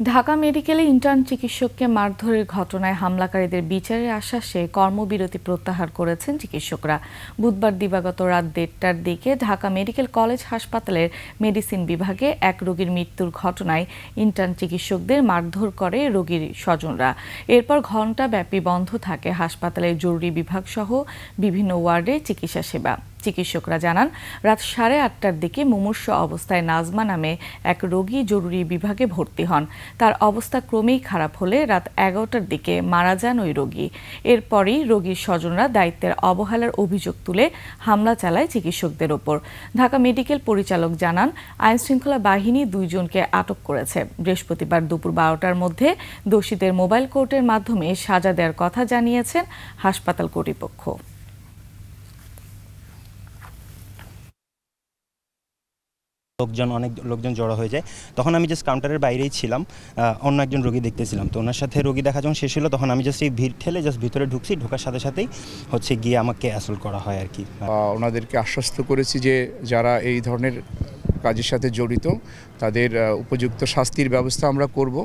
ঢাকা মেডিকেলে ইন্টার্ন চিকিৎসককে মারধরের ঘটনায় হামলাকারীদের বিচারের আশ্বাসে কর্মবিরতি প্রত্যাহার করেছেন চিকিৎসকরা। বুধবার দিবাগত রাত দেড়টার দিকে ঢাকা মেডিকেল কলেজ হাসপাতালের মেডিসিন বিভাগে এক রোগীর মৃত্যুর ঘটনায় ইন্টার্ন চিকিৎসকদের মারধর করে রোগীর স্বজনরা। এরপর ঘণ্টাব্যাপী বন্ধ থাকে হাসপাতালের জরুরি বিভাগ সহ বিভিন্ন ওয়ার্ডে চিকিৎসা সেবা। চিকিৎসকরা জানান, রাত সাড়ে আটটার দিকে মুমূর্ষ অবস্থায় নাজমা নামে এক রোগী জরুরি বিভাগে ভর্তি হন। তার অবস্থা ক্রমেই খারাপ হলে রাত এগারোটার দিকে মারা যান ওই রোগী। এরপরই রোগীর স্বজনরা দায়িত্বের অবহেলার অভিযোগ তুলে হামলা চালায় চিকিৎসকদের ওপর। ঢাকা মেডিকেল পরিচালক জানান, আইনশৃঙ্খলা বাহিনী দুইজনকে আটক করেছে। বৃহস্পতিবার দুপুর বারোটার মধ্যে দোষীদের মোবাইল কোর্টের মাধ্যমে সাজা দেওয়ার কথা জানিয়েছেন হাসপাতাল কর্তৃপক্ষ। লোকজন, অনেক লোকজন জড়ো হয়ে যায়। তখন আমি জাস্ট কাউন্টারের বাইরেই ছিলাম। অন্য একজন রোগী দেখতেছিলাম। তো ওনার সাথে রোগী দেখা যখন শেষ হলো। তখন আমি জাস্ট এই ভিড় ঠেলে জাস্ট ভিতরে ঢুকছি। ঢোকার সাথে সাথেই হচ্ছে গিয়ে আমাকে অ্যাসল্ট করা হয় আর কি। ওনাদেরকে আশ্বস্ত করেছি যে যারা এই ধরনের কাজের সাথে জড়িত, তাদের উপযুক্ত শাস্তির ব্যবস্থা আমরা করব।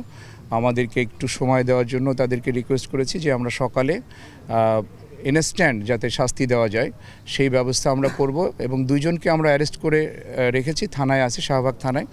আমাদেরকে একটু সময় দেওয়ার জন্য তাদেরকে রিকোয়েস্ট করেছি যে আমরা সকালে ইনস্ট্যান্ট যাতে শাস্তি দেওয়া যায়, সেই ব্যবস্থা আমরা করব এবং দুইজনকে আমরা অ্যারেস্ট করে রেখেছি, থানায় আছে, শাহবাগ থানায়।